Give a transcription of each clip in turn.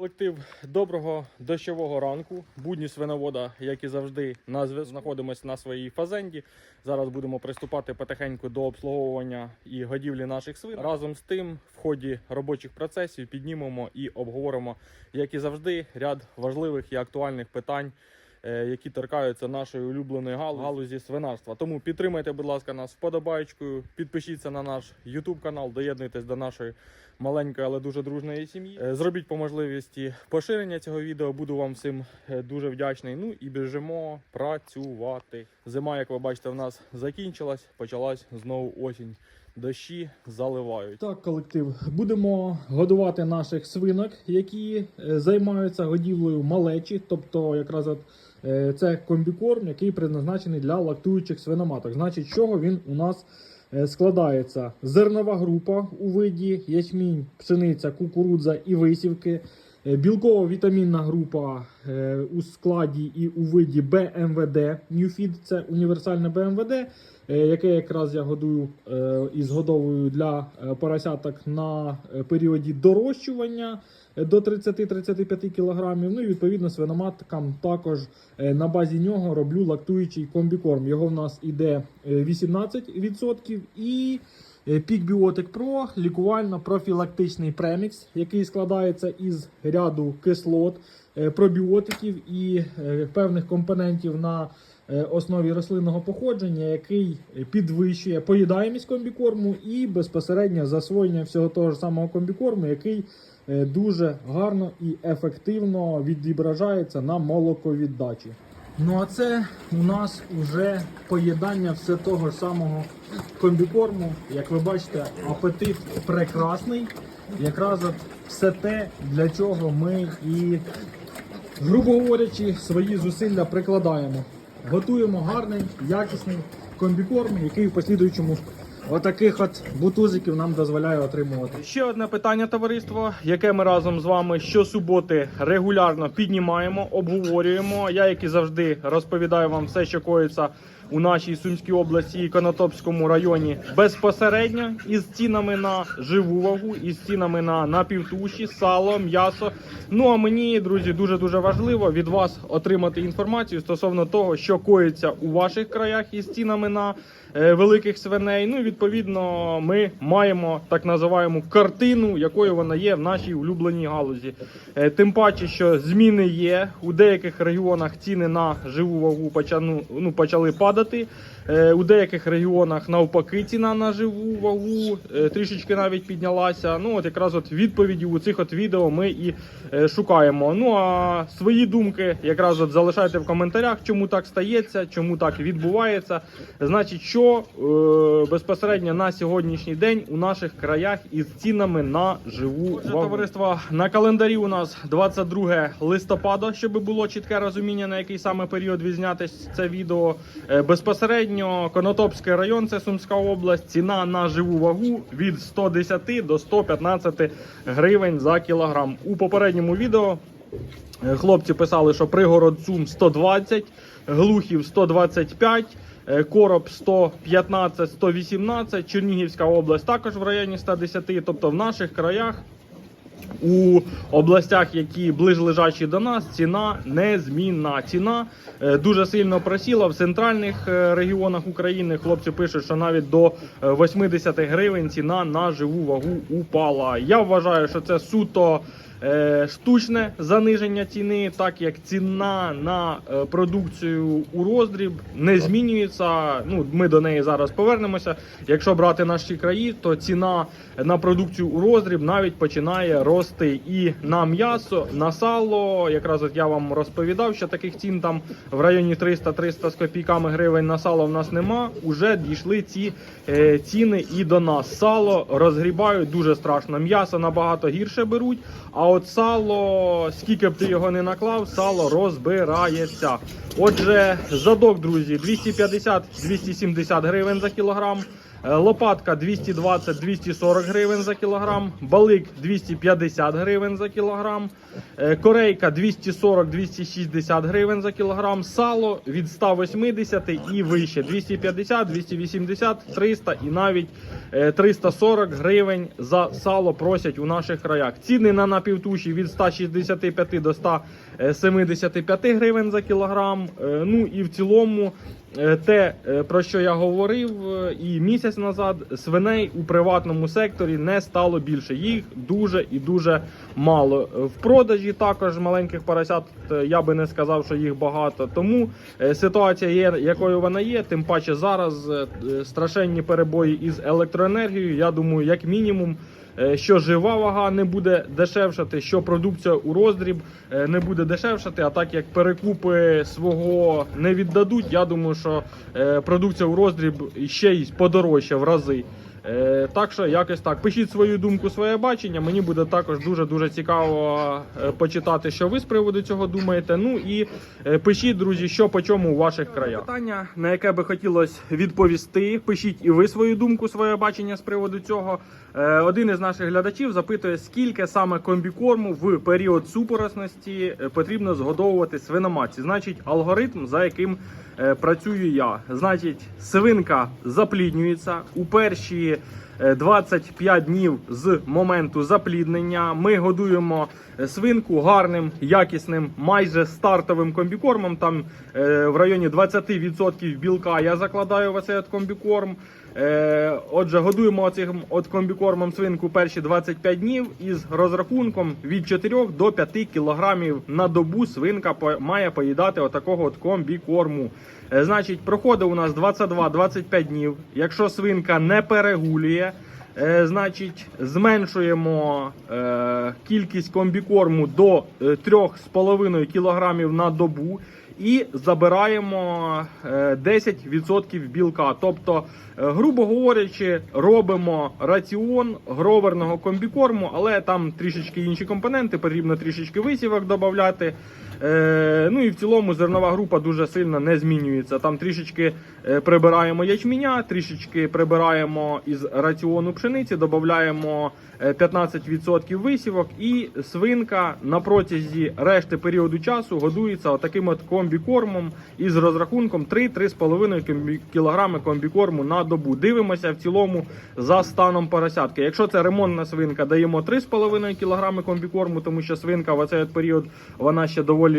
Колектив доброго дощового ранку. Будні свиновода, як і завжди, на знаходимося на своїй фазенді. Зараз будемо приступати потихеньку до обслуговування і годівлі наших свин. Разом з тим, в ході робочих процесів піднімемо і обговоримо, як і завжди, ряд важливих і актуальних питань. Е, Які торкаються нашої улюбленої гал- галузі свинарства. Тому підтримайте, будь ласка, нас вподобайкою, підпишіться на наш YouTube канал, доєднуйтесь до нашої маленької, але дуже дружної сім'ї. Е, Зробіть по можливості поширення цього відео. Буду вам всім е, дуже вдячний. Ну і біжимо працювати. Зима, як ви бачите, в нас закінчилась, почалась знову осінь. Дощі заливають. Так, колектив. Будемо годувати наших свинок, які займаються годівлею малечі, тобто якраз от це комбікорм, який призначений для лактуючих свиноматок. Значить, чого він у нас е, складається? Зернова група у виді ячмінь, пшениця, кукурудза і висівки. Е, Білково-вітамінна група е, у складі і у виді БМВД. Newfeed – це універсальне БМВД, е, яке якраз я годую е, і згодовую для е, поросяток на е, періоді дорощування е, до 30-35 кг. Ну і відповідно свиноматкам також е, на базі нього роблю лактуючий комбікорм. Його в нас іде е, 18% і Е, Пікбіотик Pro лікувально-профілактичний премікс, який складається із ряду кислот, е, пробіотиків і е, певних компонентів на е, основі рослинного походження, який підвищує поїдаємість комбікорму і безпосередньо засвоєння всього того ж самого комбікорму, який е, дуже гарно і ефективно відображається на молоковіддачі. Ну а це у нас вже поєднання все того ж самого комбікорму. Як ви бачите, апетит прекрасний. Якраз все те, для чого ми і, грубо говорячи, свої зусилля прикладаємо. Готуємо гарний, якісний комбікорм, який в послідуючому отаких от бутузиків нам дозволяє отримувати. Ще одне питання, товариство, яке ми разом з вами щосуботи регулярно піднімаємо, обговорюємо. Я, як і завжди, розповідаю вам все, що коїться у нашій Сумській області і Конотопському районі безпосередньо із цінами на живу вагу, із цінами на напівтуші, сало, м'ясо. Ну а мені, друзі, дуже дуже важливо від вас отримати інформацію стосовно того, що коїться у ваших краях із цінами на е, великих свиней. Ну і відповідно ми маємо так називаємо картину, якою вона є в нашій улюбленій галузі. Е, Тим паче, що зміни є у деяких регіонах ціни на живу вагу ну, почали падати. Е, У деяких регіонах навпаки ціна на живу вагу е, трішечки навіть піднялася. Ну от якраз от відповіді у цих от відео ми і е, шукаємо. Ну а свої думки якраз от залишайте в коментарях, чому так стається, чому так відбувається. Значить, що е, безпосередньо на сьогоднішній день у наших краях із цінами на живу вагу. Товариство на календарі у нас 22 листопада, щоб було чітке розуміння, на який саме період відзнятись це відео. Безпосередньо Конотопський район, це Сумська область. Ціна на живу вагу від 110 до 115 гривень за кілограм. У попередньому відео е, хлопці писали, що пригород Сум 120, Глухів 125. е, Короб 115, 118, Чернігівська область також в районі 110. Тобто в наших краях у областях, які ближлежачі до нас, ціна незмінна. Ціна е, дуже сильно просіла в центральних е, регіонах України. Хлопці пишуть, що навіть до е, 80 гривень ціна на живу вагу упала. Я вважаю, що це суто. Е, Штучне заниження ціни, так як ціна на е, продукцію у роздріб не змінюється. Ну ми до неї зараз повернемося. Якщо брати наші краї, то ціна на продукцію у роздріб навіть починає рости і на м'ясо, на сало. Якраз от я вам розповідав, що таких цін там в районі 300-300 з копійками гривень на сало в нас нема. Уже дійшли ці е, ціни і до нас. Сало розгрібають дуже страшно. М'ясо набагато гірше беруть. А от сало, скільки б ти його не наклав, сало розбирається. Отже, задок, друзі, 250-270 гривень за кілограм. Е, Лопатка 220-240 гривень за кілограм, балик 250 гривень за кілограм, е, корейка 240-260 гривень за кілограм, сало від 180 і вище 250, 280, 300 і навіть е, 340 гривень за сало просять у наших краях. Ціни на напівтуші від 165 до 175 гривень за кілограм. Е, Ну і в цілому е, те, е, про що я говорив е, і місяць назад, свиней у приватному секторі не стало більше. Їх дуже і дуже мало. Е, В продажі також маленьких поросят е, я би не сказав, що їх багато. Тому е, ситуація є, якою вона є. Тим паче зараз е, е, страшенні перебої із електроенергією. Я думаю, як мінімум. Е, Що жива вага не буде дешевшати, що продукція у роздріб е, не буде дешевшати. А так як перекупи свого не віддадуть, я думаю, що е, продукція у роздріб ще й подорожча в рази. Е, Так що якось так. Пишіть свою думку, своє бачення. Мені буде також дуже дуже цікаво е, почитати, що ви з приводу цього думаєте. Ну і е, пишіть, друзі, що по чому у ваших краях. Питання, на яке би хотілося відповісти. Пишіть і ви свою думку, своє бачення з приводу цього. Е, Один із наших глядачів запитує, скільки саме комбікорму в період супоросності е, потрібно згодовувати свиноматці. Значить, алгоритм, за яким е, працюю я. Значить, свинка запліднюється у перші е, 25 днів з моменту запліднення. Ми годуємо е, свинку гарним, якісним, майже стартовим комбікормом. Там е, в районі 20% білка я закладаю в цей от комбікорм. Е, Отже, годуємо цим от комбікормом свинку перші 25 днів із розрахунком від 4 до 5 кілограмів на добу свинка має поїдати отакого от комбікорму. Е, Значить, проходить у нас 22-25 днів. Якщо свинка не перегулює, е, значить зменшуємо е, кількість комбікорму до е, 3,5 кілограмів на добу. І забираємо е, 10% білка. Тобто, грубо говорячи, робимо раціон гроверного комбікорму, але там трішечки інші компоненти, потрібно трішечки висівок додати. Е, ну і в цілому зернова група дуже сильно не змінюється. Там трішечки е, прибираємо ячменя, трішечки прибираємо із раціону пшениці, додаємо 15% висівок, і свинка на протязі решти періоду часу годується отаким от комбікормом із розрахунком 3-3,5 кг комбікорму на добу. Дивимося в цілому за станом поросятки. Якщо це ремонтна свинка, даємо 3,5 кг комбікорму, тому що свинка в оцей період вона ще доволі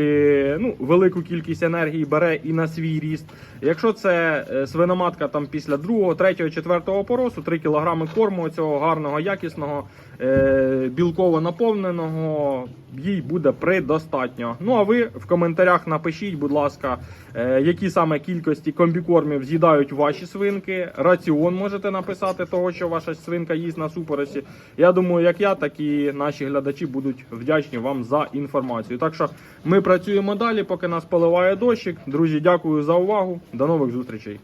ну, велику кількість енергії бере і на свій ріст. Якщо це е, свиноматка там після другого, третього, четвертого поросу, 3 кг корму цього гарного, якісного, білково наповненого, їй буде предостатньо. Ну а ви в коментарях напишіть, будь ласка, е, які саме кількості комбікормів з'їдають ваші свинки. Раціон можете написати того, що ваша свинка їсть на супоросі. Я думаю, як я, так і наші глядачі будуть вдячні вам за інформацію. Так що ми працюємо далі, поки нас поливає дощик. Друзі, дякую за увагу. До нових зустрічей.